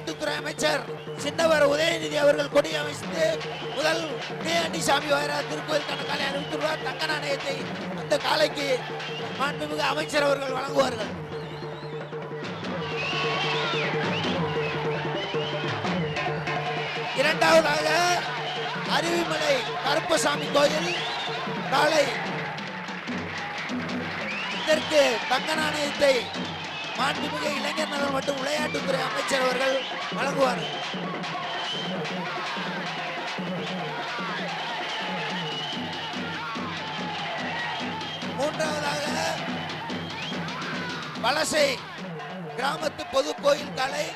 விளையாட்டுத்துறை அமைச்சர் சின்னவர் உதயநிதி அவர்கள் கொடி அமைத்து முதல் சாமி வாயிலாக திருக்கோயில் கணக்காலை அறிவித்துள்ளார் தங்க நாணயத்தை அந்த காலைக்கு மாண்புமிகு அமைச்சர் அவர்கள் வழங்குவார்கள். இரண்டாவதாக அருவிமலை கருப்பசாமி கோயில் காலை. இதற்கு தங்க நாணயத்தை மாண்புமிகு இளைஞர் நலன் மற்றும் விளையாட்டுத்துறை அமைச்சர் அவர்கள் வழங்குவார்கள் மூன்றாவதாக வலசை கிராமத்து பொது கோயில் காலை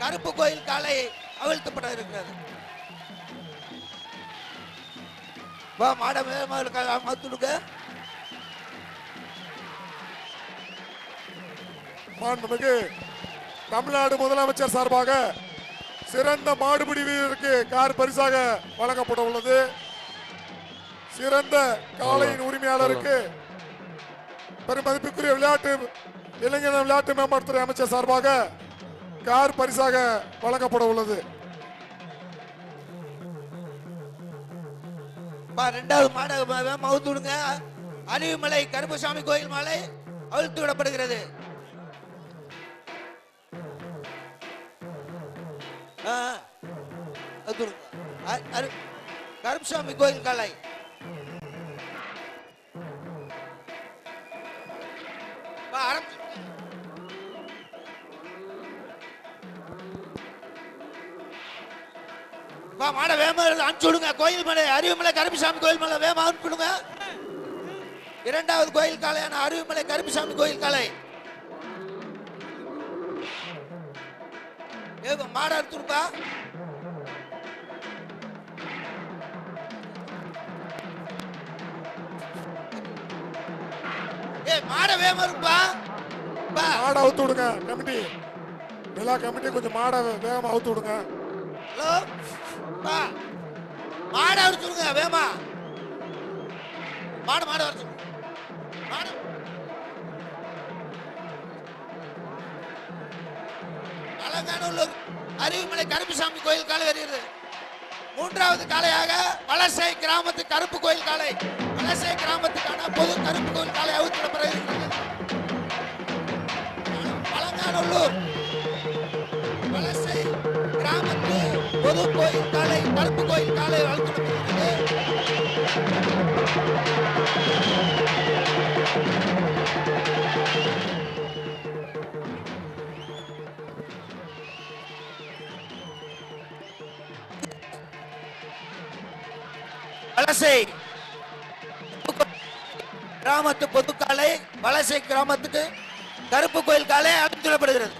கருப்பு கோயில் காலை அவிழ்த்தப்பட இருக்கிறது. வா மாட மாண்புமிகு தமிழ்நாடு முதலமைச்சர் சார்பாக சிறந்த மாடுபிடி வீரருக்கு கார் பரிசாக வழங்கப்பட உள்ளது. சிறந்த காளையின் உரிமையாளருக்கு பெருமதிப்புக்குரிய விளையாட்டு இளைஞர் விளையாட்டு மேம்பாட்டுத்துறை அமைச்சர் சார்பாக கார் பரிசாக வழங்கப்பட உள்ளது. ரெண்டாவது மாட மவுத்து விடுங்க. அருவிமலை கருப்பசாமி கோயில் மாலை அவிழ்த்து விடப்படுகிறது. கருப்புசாமி கோயில் கலை. பா, வா மாட வேகமா அனுப்பிச்சு விடுங்க. கோயில் மலை அருவிமலை கருப்புசாமி கோயில் மலை வேமா அனுப்பி விடுங்க. இரண்டாவது கோயில் காலையான அருவிமலை கருப்புசாமி கோயில் காலை. ஏ மாட அறுத்துருப்பா ஏ மாட வேகமா இருப்பா பா. மாடை அவுத்து விடுங்க கமிட்டி. எல்லா கமிட்டி கொஞ்சம் மாடை வேகமா அவுத்து விடுங்க. ஹலோ? பா. மாட அறுத்துருங்க வேகமா. மாடு மாடு அருவிமலை கருப்புசாமி கோயில் காலை வருகிறது. மூன்றாவது காலையாக வலசை கிராமத்து கருப்பு கோயில் காலை வலசை கிராமத்துக்கான பொது கருப்பு கோயில் காலை அவுத்திடப்பட இருக்கிறது அலங்காநல்லூர் வலசை கிராமத்து பொது கோயில் காலை கருப்பு கோயில் காலை அவுத்திடப்படுகிறது வலசை கிராமத்து பொதுக்காலை வலசை கிராமத்துக்கு கருப்பு கோயில் காலை அனுப்பிவிடப்படுகிறது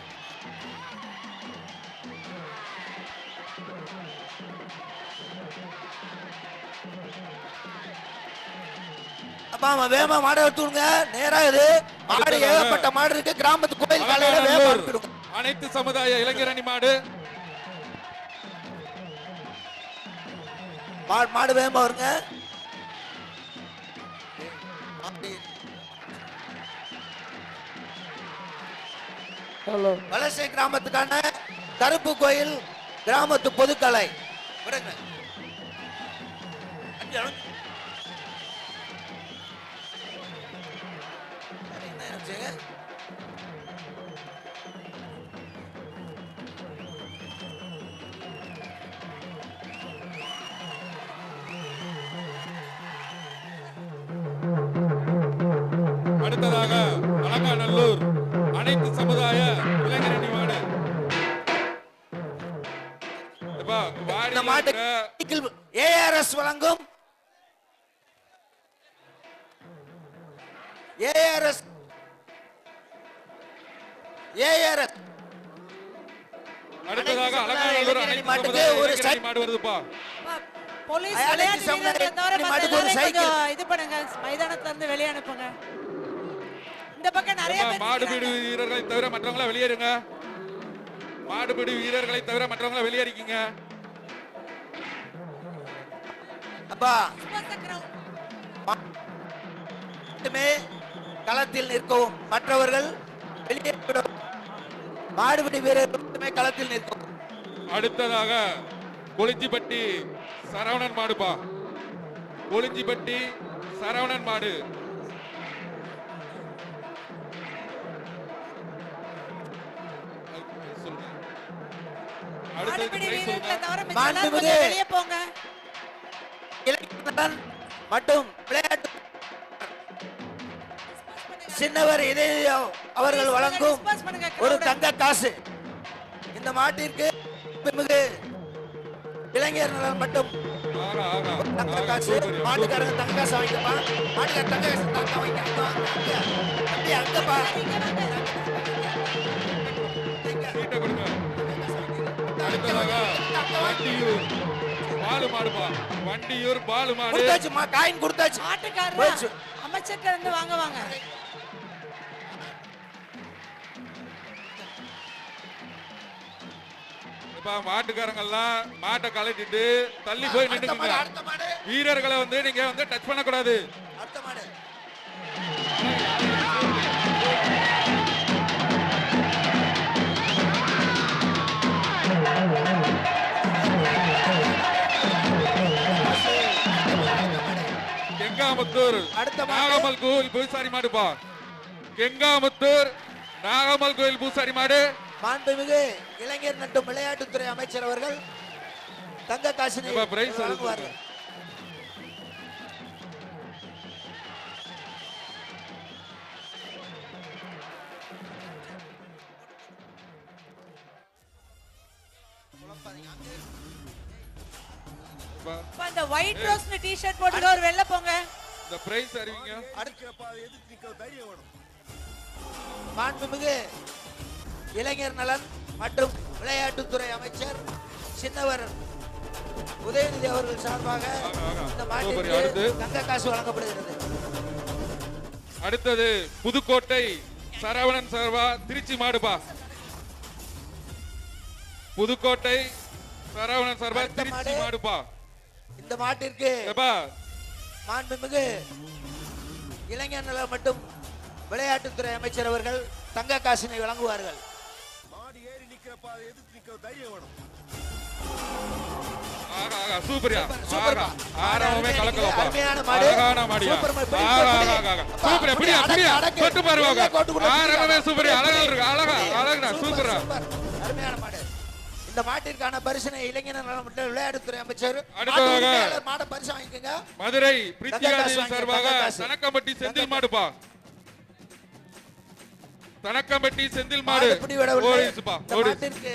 ஆமா வேகமா மாடை எடுத்துடுங்க. நேரா இது. மாடு ஏகப்பட்ட மாடு இருக்கு. கிராமத்து கோயில் காலையில அலங்காநல்லூர் அனுப்பிடுங்க. அனைத்து சமுதாய இளைஞர் அணி மாடு. மாடு மாடு வேகமா வருங்க. வலசை கிராமத்துக்கான கருப்பு கோயில் கிராமத்து பொதுக்கலை. விடுங்க. அடுத்ததாக அலங்காநல்லூர் அனைத்து சமுதாய இளைஞர் அணி மாடு இந்த வாடியில் மாட்டு இருக்கிற ஏஆர்எஸ் வழங்கும். ஏஆர்எஸ் ஏஆர்எஸ் அடுத்ததாக அலங்காநல்லூர் அனைத்து மாட்டுக்கு ஒரு அணி மாடு வருதுப்பா. போலீஸ் விளையாட்டு வீரர்களை தவிர மாட்டுக்கு எல்லாரையும். கொஞ்சம் இது பண்ணுங்க. மைதானத்துல இருந்து வெளியே அனுப்புங்க. இந்த பக்கம் நிறைய மாடுபிடி. வீரர்களை தவிர மற்றவங்கள வெளியேறுங்க மாடுபிடி வீரர்களை தவிர மற்றவங்கள வெளியேறிக்கீங்க அப்பா. மட்டுமே களத்தில் நிற்கவும் மற்றவர்கள் வெளியே விடவும். மாடுபிடி வீரர்கள் மட்டுமே களத்தில் நிற்கும் அடுத்ததாக கொளிஞ்சிப்பட்டி சரவணன் மாடுப்பா கொளிஞ்சிப்பட்டி சரவணன் மாடு மற்றும் விளையாட்டு சின்னவர் இதயம் அவர்கள் வழங்கும் ஒரு. தங்க காசு. இந்த மாட்டிற்கு மிகு இளைஞர் நலன் மட்டும் தங்க காசு. மாட்டுக்காரங்க தங்க காசு வாங்கிக்கப்பா மாட்டுக்கார தங்க காசு தங்க வாங்கிக்க அங்க வாங்க, அங்க. தம்பி அங்கப்பா. அடுத்ததாக வண்டியூர் பாலு வண்டியூர் பாலு மாடு கொடுத்தாச்சுமா காயின் கொடுத்தாச்சு. மாட்டுக்காரரா போச்சு. அமைச்சர்கிட்ட இருந்து வாங்க வாங்க. இப்ப மாட்டுக்காரங்க எல்லாம் மாட்டை கழட்டிட்டு தள்ளி போய் மாடு வீரர்களை வந்து நீங்க வந்து டச் பண்ணக்கூடாது. மாடு. நாகமல் கோவில் பூசாரி மாடுப்பா கெங்காமுத்தூர் நாகமல் கோவில் பூசாரி மாடு. மாண்புமிகு இளைஞர் மற்றும் விளையாட்டுத்துறை அமைச்சர் அவர்கள் தங்க காசினை வழங்குவார்கள். இந்த ஒயிட் ரோஸ் டி-ஷர்ட் போட்டுக்க ஒரு வெளில போங்க. இந்த பிரைஸ் அறிவிங்க மாண்புமிகு இளைஞர் நலன் மற்றும் விளையாட்டுத்துறை அமைச்சர் சின்னவர் உதயநிதி அவர்கள் சார்பாக. இந்த அடுத்து? மாட்டிற்கு தங்க காசு வழங்கப்படுகிறது அடுத்தது புதுக்கோட்டை சரவணன் சார்பா திருச்சி மாடுப்பா புதுக்கோட்டை சரவணன் சார்பா அடுத்த திருச்சி மாடு. மாடுப்பா இந்த மாட்டிற்கு ஏப்பா மாண்புமிகு இளைஞர் மற்றும் விளையாட்டுத்துறை அமைச்சர் அவர்கள் தங்க காசினை வழங்குவார்கள். அருமையான மாடு. இந்த மாட்டிற்கான பரிசினை இளைஞர் நலன் விளையாட்டுத்துறை அமைச்சர் மாட பரிசு வாங்கிக்கோங்க. மதுரை சார்பாக. தனக்கம்பட்டி செந்தில் மாடுப்பா. தனக்கம்பட்டி செந்தில் மாடு மாட்டிற்கு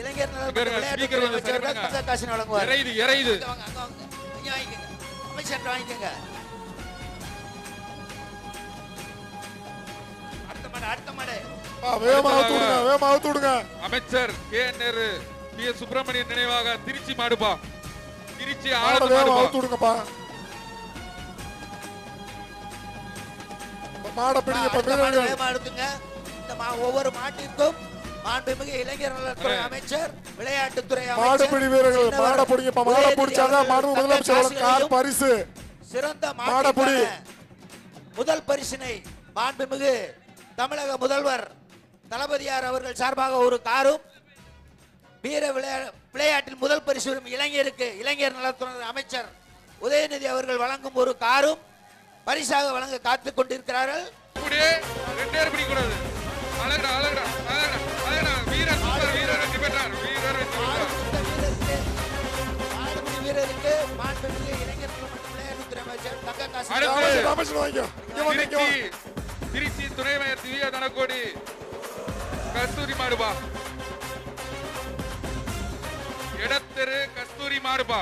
இளைஞர் நலன் விளையாட்டுத்துறை அமைச்சர் பண்ணுங்க. தங்க காசினை வழங்குவார். அமைச்சர் வாங்கிக்கோங்க. அடுத்த மாடு அடுத்த மாடு. அமைச்சர் K Nehru P S Subramanian நினைவாக திருச்சி மாடுப்பா திருச்சி வேகமா மாடுப்பா மாடை பிடிங்க ஒவ்வொரு மாட்டிற்கும் மாண்புமிகு இளைஞர் நலத்துறை. அமைச்சர் விளையாட்டுத்துறை மாடு அமைச்சர் பிடி வீரர்கள் சின்னவர் மாடை பிடிச்சாதான் மாடு முதலமைச்சர் கார் காசுகளையும் பரிசு. சிறந்த மாடை பிடி. மாட்டுக்கான முதல் பரிசினை மாண்புமிகு தமிழக முதல்வர் தளபதியார் அவர்கள் சார்பாக ஒரு காரும் வீர விளையா- விளையாட்டில் முதல் பரிசு பெறும் இளைஞருக்கு இளைஞர் நலத்துறை அமைச்சர் உதயநிதி அவர்கள் வழங்கும் ஒரு காரும் பரிசாக வழங்க காத்துக் கொண்டிருக்கிறார்கள். வீரருக்கு மாண்புமிகு இளைஞர் விளையாட்டுத்துறை அமைச்சர் தங்க காசு திருச்சி துணை மேயர் திவ்யா தனக்கோடி. கஸ்தூரி மாடுபா இடத்தெரு கஸ்தூரி மாடுபா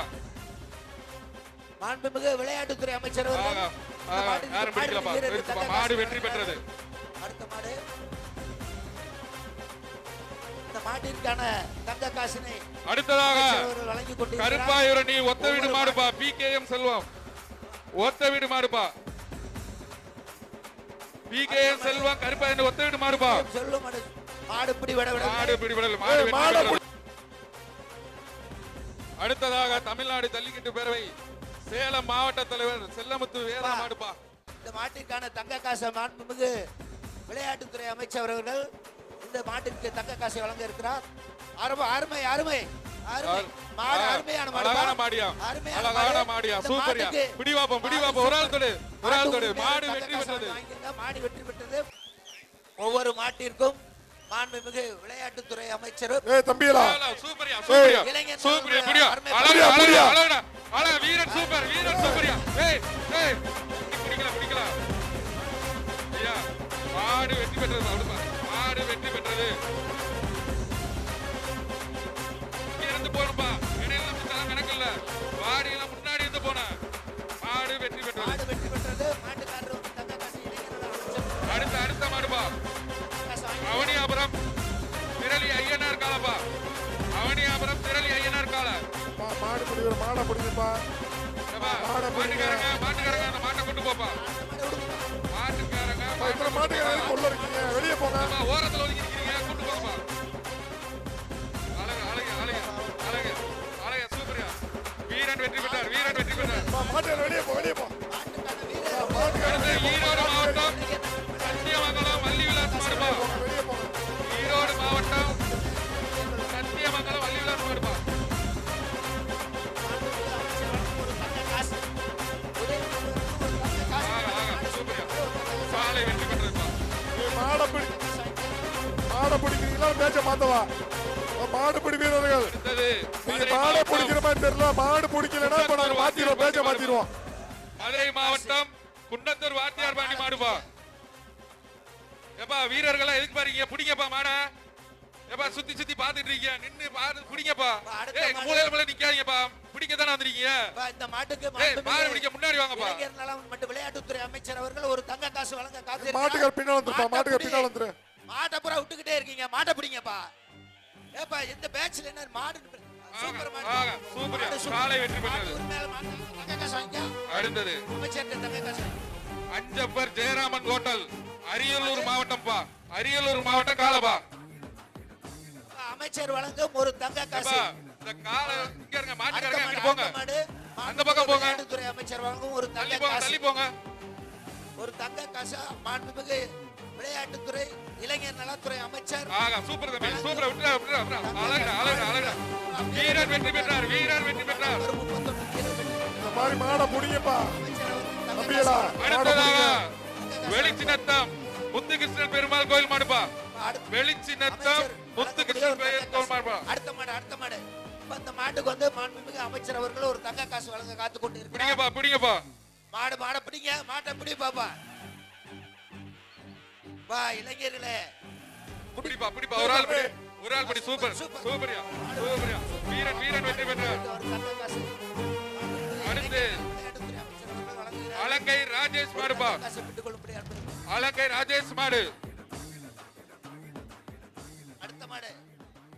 மாண்புமிகு விளையாட்டுத்துறை அமைச்சர் மாடு வெற்றி பெற்றது. அடுத்த மாடு. இந்த மாட்டிற்கான தங்க காசினை அடுத்ததாக. கருப்பாயூரணி ஒத்த வீடு மாடுப்பா பி கே எம் செல்வம். ஒத்த வீடு மாடுப்பா P K M Selvam Karuppayurani ஒத்த வீடு மாடுப்பா சொல்லும் மாடு பிடி விட விட மாடு பெற்றது. அடுத்ததாக தமிழ்நாடு ஜல்லிக்கட்டு பேரவை சேலம் மாவட்ட தலைவர் செல்லமுத்து வேதா மாடுப்பா. இந்த மாட்டிற்கான தங்க காசை மாண்புமிகு விளையாட்டுத்துறை அமைச்சர் அவர்கள் இந்த மாட்டிற்கு தங்க காசை வழங்க இருக்கிறார். அருமை அருமை அருமை மாடு அருமையான மாடு அழகான மாடியா? சூப்பர்யா மாட்டுக்கு பிடி வாப்போம் பிடி மாடு வாப்போம். ஒரு ஆள் தொடு ஒரு ஆள் தொடு. மாடு வெற்றி பெற்றது. மாடு வெற்றி பெற்றது. ஒவ்வொரு மாட்டிற்கும் மாண்புமிகு விளையாட்டுத்துறை அமைச்சர். ஏய் தம்பிகளா சூப்பர்யா சூப்பர்யா. இளைஞர் சூப்பர்யா நலன் பிடியா அருமை அழகா புரியா, அழகா புரியா. அழகா அழகா. வீரன் சூப்பர் வீரன் சூப்பர்யா. ஏய் ஏய். நீ பிடிக்கல பிடிக்கல. ஐயா மாடு வெற்றி பெற்றது அவ்வளவுமா மாடு வெற்றி பெற்றது. இருந்து போறப்பா இடையில நம்ம கணக்கு இல்ல வாடி எல்லாம் முன்னாடி இருந்து போன. மாடு வெற்றி பெற்றது. மாடு வெற்றி பெற்றது. மாட்டுக்காரர் அடுத்த அடுத்த வாங்கி அவனியாபுரம் திரளி ஐயனார் காலப்பா. அவனியாபுரம் திரளி ஐயனார் கால. மாடு பிடிக்கிற மாடை பிடிக்குப்பா. மாட்டுக்காரங்க மாட்டுக்காரங்க அந்த மாட்டை கொண்டு போப்பா. மாட்டுக்காரங்க மாட்டுக்காரங்க உள்ள இருக்கீங்க வெளியே போங்க. ஓரத்துல ஒதுங்கி இருக்கீங்க கூட்டு போங்கப்பா. அழகு அழகு அழகு அழகு அழகு சூப்பர்யா. வீரன் வெற்றி பெற்றார் வீரன் வெற்றி பெற்றார். மாட்டுக்காரர் வெளியே போ வெளியே போ. ஈரோடு மாத்தவா மாடு பிடி வீரர்கள் நீங்க மாடை பிடிக்கிற மாதிரி தெரியல. மாடு பிடிக்கலன்னா இப்ப நாங்க மாத்திடுவோம் பேச்ச மாத்திடுவோம். மதுரை மாவட்டம் குன்னத்தூர் வாத்தியார் பாண்டி மாடுப்பா. ஏப்பா வீரர்களா எதுக்கு பாருங்க பிடிங்கப்பா மாட. ஏப்பா சுத்தி சுத்தி பாத்துட்டு இருக்கீங்க. நின்னு பாத்து பிடிங்கப்பா. மூலையில மூலையில நிக்காதீங்கப்பா. பிடிக்க தானே வந்திருக்கீங்க இந்த மாட்டுக்கு மாடு பிடிக்க முன்னாடி வாங்கப்பா. இளைஞர் நலம் மற்றும் விளையாட்டுத்துறை அமைச்சர் அவர்கள் ஒரு தங்க காசு வழங்க காத்திருக்கிறார். மாட்டுக்கார் பின்னால வந்துருப்பா மாட்டை மாட்டுக்கார் பிடி. பின்னால வந்துரு. மாட்டை பூரா விட்டுக்கிட்டே இருக்கீங்க. மாட்டை பிடிங்கப்பா. ஏப்பா இந்த பேட்ச்ல என்ன மாடு. சூப்பர். மாடு வெற்றி பெற்றது. அடுத்தது. அஞ்சப்பர் ஜெயராமன் ஹோட்டல். அரியலூர் மாவட்டம்ப்பா. அரியலூர் மாவட்டம் காலப்பா. அமைச்சர் வழங்கும் ஒரு தங்க காசு. இந்த கால இங்க இருங்க மாட்டுக்காரங்க போங்க. அந்த பக்கம் போங்க. அமைச்சர் வழங்கும் ஒரு தங்க போங்க காசு. தள்ளி போங்க. ஒரு தங்க காசு மாண்புமிகு இளைஞர் நலத்துறை அமைச்சர். ஆகா சூப்பர் தம்பி சூப்பர் விட்டுறா விட்டுறா விட்டுறா. அழகா அழகா அழகா வீரர் வெற்றி பெற்றார் வீரர் வெற்றி பெற்றார். இந்த மாதிரி மாடை பிடிங்கப்பா அமைச்சர் அவர்கள் தங்க தம்பிகளா காசு மாடை அடுத்ததாக வெளிச்சினத்தம் முத்துகிருஷ்ணன் பெருமாள் கோயில் மாடுப்பா. வெளிச்சினத்தம் முத்துகிருஷ்ணன் பெருமாள் கோயில் மாடுப்பா. அடுத்த மாடு அடுத்த மாடு. இந்த மாட்டுக்கு வந்து மாண்புமிகு அமைச்சர் அவர்கள் ஒரு தங்க காசு வழங்க காத்து கொண்டு இருக்கிறார். பிடிங்கப்பா பிடிங்கப்பா. மாடு மாடை பிடிங்க மாட்டை பிடி பாப்பா. வா இளைஞர்களே. பிடிப்பா பிடிப்பா ஒரு ஆள் பிடி ஒரு ஆள் பிடி. சூப்பர் சூப்பர்யா சூப்பர்யா வீரன் வீரன் வெற்றி பெற்றார். அடுத்து. அலங்கை ராஜேஷ் மாடுப்பா. அலங்கை ராஜேஷ் மாடு அடுத்த மாடு.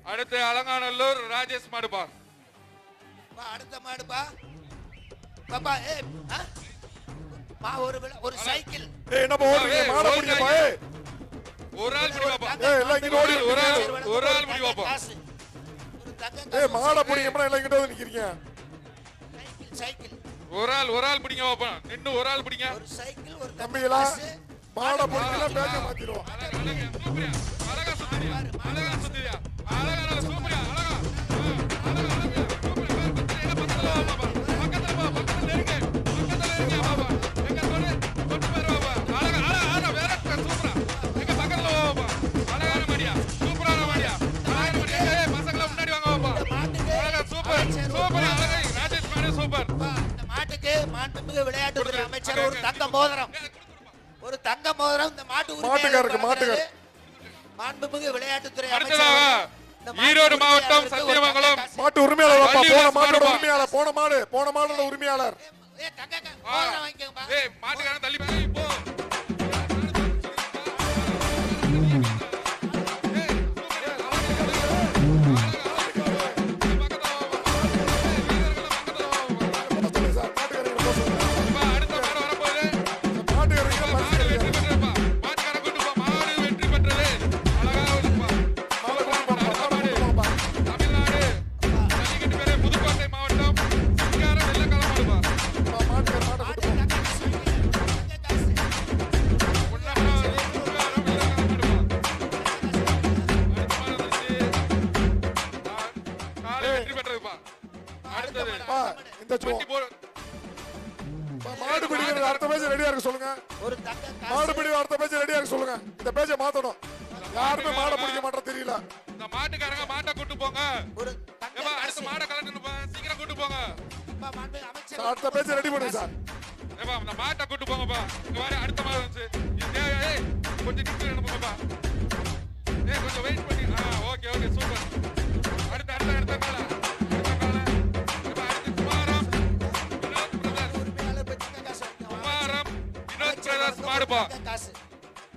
அடுத்து அலங்காநல்லூர் ராஜேஷ் மாடுப்பா வா அடுத்த மாடுப்பா பாப்பா ஏ ஒரு விள- ஒரு சைக்கிள். என்னப்பா ஓடுறீங்க? மாடை ஒரு ஆள் பிடி பாப்பா ஏய் எல்லாம் ஓடி ஒரு ஆள் ஒரு ஆள் பிடி பாப்பா ஏய் மாடை பிடிங்கப்பா எல்லாம் இங்கிட்ட வந்து நிக்கிறீங்க? சைக்கிள் சைக்கிள் ஒரு ஆள் ஒரு ஆள் பிடிங்க பாப்பா நின்னு ஒரு ஆள் பிடிங்க. ஒரு சைக்கிள் ஒரு தம்பிகளா. மாடை மாத்திடுவோம். அழகா சூப்பர்யா அழகா சுத்துறியா? அழகா சுத்துறியா? மாண்புமிகு விளையாட்டுத்துறை அமைச்சர் ஒரு தங்க மோதிரம் ஒரு தங்க மோதிரம் இந்த மாட்டு மாட்டுக்காரருக்கு. மாண்புமிகு விளையாட்டுத்துறை அமைச்சர் ஈரோடு மாவட்டம் சத்தியமங்கலம். மாட்டு உரிமையாளர் போன மாட்டோட. உரிமையாளர் போன மாடு போன மாடோட உரிமையாளர் ஏ தங்க. மோதிரம் வாங்கிக்கோங்கப்பா ஏய் மாட்டுக்காரன் தள்ளி கொஞ்சம் கொஞ்சம் நிக்க அனுப்புங்கப்பா ஏ கொஞ்சம் வெயிட் பண்ணி ஆ ஓகே ஓகே சூப்பர் அடுத்து அடுத்த அடுத்த மேல அடுத்த அடுத்து குமாரம் வினோத் பிரதர்ஸ் காசு குமாரம் வினோத் பிரதர்ஸ் மாடுப்பா காசு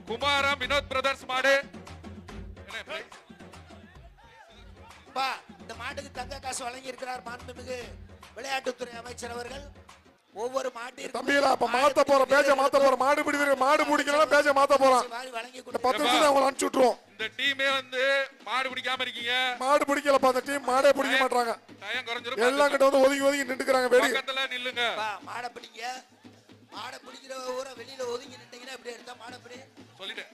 குமாரம் வினோத் பிரதர்ஸ் மாடு அப்பா, இந்த மாட்டுக்கு தங்க காசு வழங்கி இருக்கிறார் மாண்புமிகு விளையாட்டுத்துறை அமைச்சர் அவர்கள். ஒவ்வொரு மாட்டிற்கும் தம்பிகளா அப்ப மாத்த போற பேஜை மாத்த போற மாடு பிடிக்கிற மாடு பிடிக்கலாம் பேஜை மாத்த இந்த பத்து நிமிஷம் அவங்களை அனுப்பிச்சு விட்டுருவோம் இந்த டீமே வந்து மாடு பிடிக்காம இருக்கீங்க. மாடு பிடிக்கலப்பா அந்த டீம் மாடே பிடிக்க மாட்டாங்க எல்லாம் கிட்ட வந்து ஒதுங்கி ஒதுங்கி நின்றுக்கிறாங்க வெடி. பக்கத்துல நில்லுங்க. மாடை பிடிங்க. மாடை பிடிக்கிற ஊரை வெளியில ஒதுங்கி நின்றீங்கன்னா இப்படி எடுத்தா மாடை பிடி. சொல்லிட்டேன்.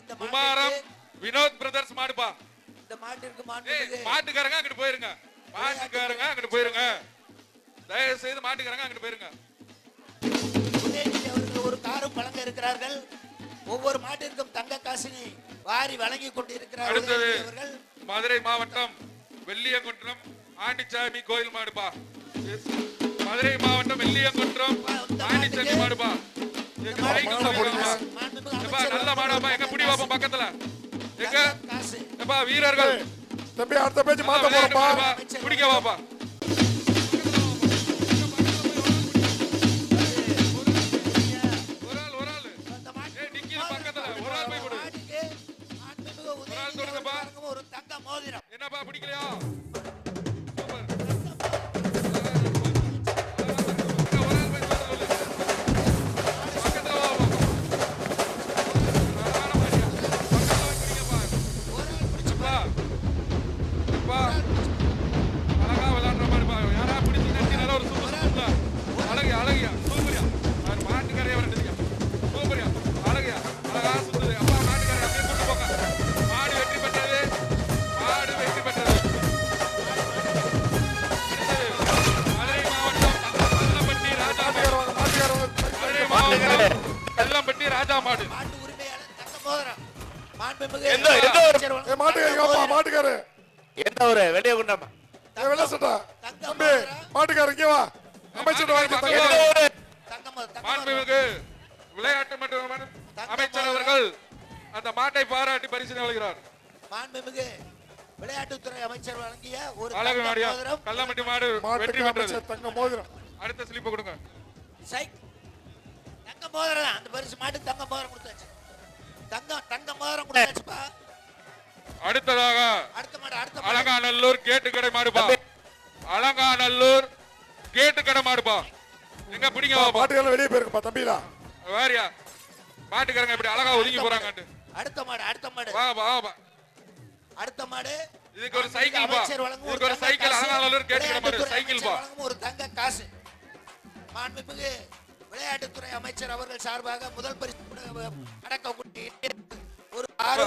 இந்த குமாரம் வினோத் பிரதர்ஸ் மாடுப்பா. இந்த மாட்டிற்கு ஏய் மாண்புமிகு மாட்டுக்காரங்க அங்கிட்டு போயிருங்க. மாட்டுக்காரங்க அங்கிட்டு போயிருங்க. தயவு செய்து மாட்டுக்காரங்க அங்கிட்டு போயிருங்க. ஒரு காரும் வழங்க இருக்கிறார்கள். ஒவ்வொரு மாட்டிற்கும் தங்க காசினை வாரி வழங்கி கொண்டிருக்கிறார் அடுத்தது உதயநிதி அவர்கள். மதுரை மாவட்டம் வெள்ளியங்குன்றம் ஆண்டிச்சாமி கோயில் Yes. மதுரை மாவட்டம் வெள்ளியங்குன்றம் ஆண்டிச்சாமி மாடுப்பா எங்க சைக்கிள் மாடை பிடிங்க. சொல்லிடுங்கப்பா. மாண்புமிகு எப்பா அமைச்சர் நல்ல மாடாப்பா எங்க பிடி பாப்போம் பக்கத்துல? எங்க? தங்க காசு. எப்பா வீரர்கள். தம்பி அடுத்த பேஜ் மாத்த விளையாடுங்கப்பா. பிடிக்க வாப்பா மோதிரம், தங்க மோதிரம். மாண்புமிகு விளையாட்டு மற்றும் அமைச்சர் அவர்கள் அந்த மாட்டை பாராட்டி பரிசு வழங்குகிறார் மாண்புமிகு விளையாட்டுத்துறை அமைச்சர் வழங்கிய ஒரு அழகு மோதிரம். கல்லம்பட்டி மாடு வெற்றி மாட்டுக்கு பெற்றது. அமைச்சர் தங்க மோதிரம். அடுத்த கொடுங்க. சைக் தங்க மோதிரம். அந்த பரிசு மாட்டுக்கு தங்க மோதிரம் கொடுத்தாச்சு. தங்க தங்க மோதிரம் கொடுத்தாச்சுப்பா. அடுத்ததாக அடுத்த மாடு அடுத்த மாடு. அலங்காநல்லூர் கேட்டு கடை மாடுப்பா அலங்காநல்லூர் கேட்டு கடை மாடுப்பா. எங்க பிடிங்க வாப்பா. மாட்டுக்காரர் வெளியே போயிருக்குப்பா தம்பிலா வேறியா மாட்டுக்காரங்க இப்படி அழகா ஒதுங்கி போறாங்கன்ட்டு அடுத்த மாடு அடுத்த மாடு. வா வா வா அடுத்த மாடு. இதுக்கு ஒரு சைக்கிள் பா அமைச்சர் வழங்கும் இதுக்கு ஒரு தங்க சைக்கிள் காசு. அலங்காநல்லூர் கேட்டு கடை மாடு விளையாட்டுத்துறை சைக்கிள் அமைச்சர் பா ஒரு தங்க காசு. மாண்புமிகு விளையாட்டுத்துறை அமைச்சர் அவர்கள் சார்பாக முதல் பரிசு அடக்கக்கூடிய ஒரு ஆறு